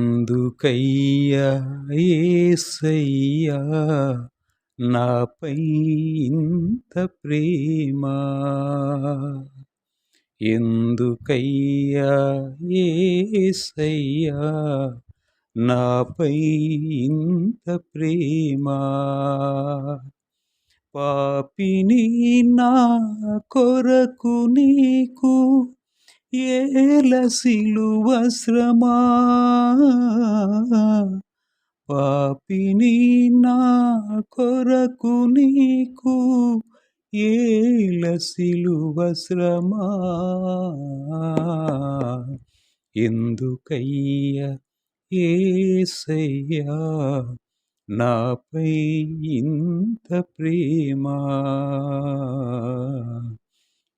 ఎందుకయ్యా ఏసయ్యా నాపై ఇంత ప్రేమ. ఎందుకయ్యా ఏసయ్యా నాపై ఇంత ప్రేమ. పాపిని నా కొరకు నీకు ఏల సిలువ శ్రమా పాపిని నా కొరకు నీకు ఏల సిలువ శ్రమా ఎందుకయ్య ఏసయ్యా నాపై ఇంత ప్రేమ?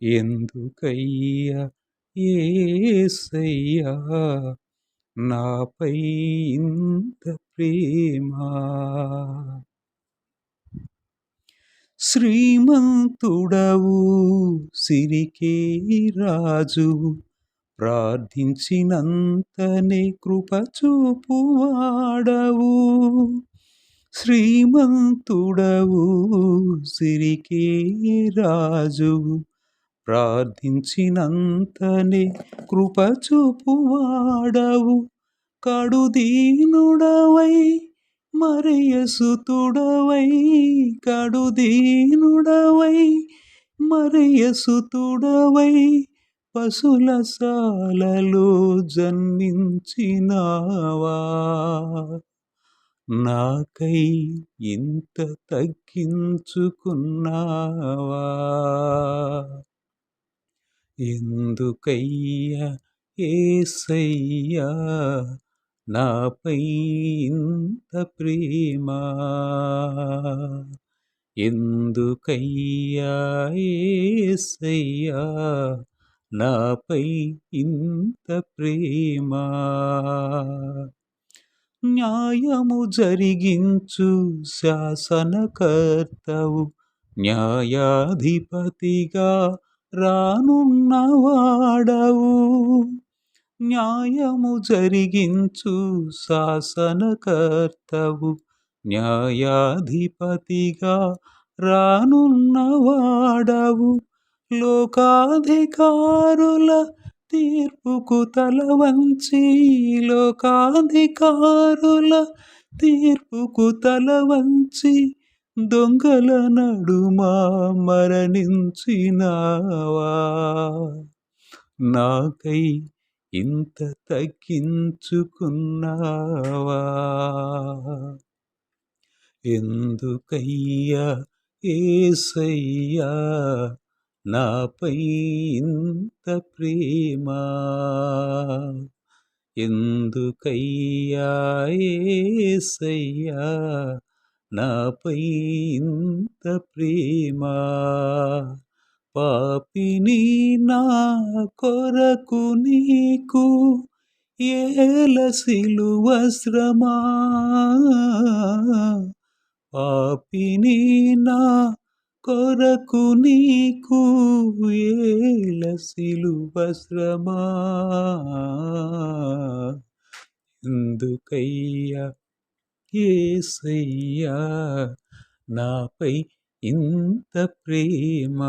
ఎందుకయ్యా ఏసయ్యా నాపై ఇంత ప్రేమ? శ్రీమంతుడవు సిరికే రాజు ప్రార్థించినంతనే కృప చూపువాడవు శ్రీమంతుడవు సిరికే రాజు ప్రార్థించినంతనే కృప చూపువాడవు కడుదీనుడవై మరయసుతుడవై కడుదీనుడవై మరయసుతుడవై పశుల సాలలో జన్మించినావా. నాకై ఇంత తగ్గించుకున్నావా. ఎందుకయ్యా ఏసయ్యా? నాపై ఇంత ప్రేమ? ఎందుకయ్యా ఏసయ్యా? నాపై ఇంత ప్రేమ? న్యాయము జరిగించు శాసనకర్తవు న్యాయాధిపతిగా రానున్నవాడవు. న్యాయము జరిగించు శాసనకర్తవు. న్యాయాధిపతిగా రానున్నవాడవు. లోకాధికారుల తీర్పుకు తల వంచి లోకాధికారుల తీర్పుకు తల వంచి దొంగల నడుమా మరణించినావా? నాకై ఇంత తగ్గించుకున్నావా? ఎందుకయ్యా ఏసయ్యా నాపై ఇంత ప్రేమ? ఎందుకయ్యా ఏసయ్యా నాపై ఇంత ప్రేమ? పాపిని నా కొరకు నీకు ఏల సిలువ శ్రమా పాపిని నా కొరకు నీకు ఏల సిలువ శ్రమా ఎందుకయ్యా ఏసయ్యా నాపై ఇంత ప్రేమ?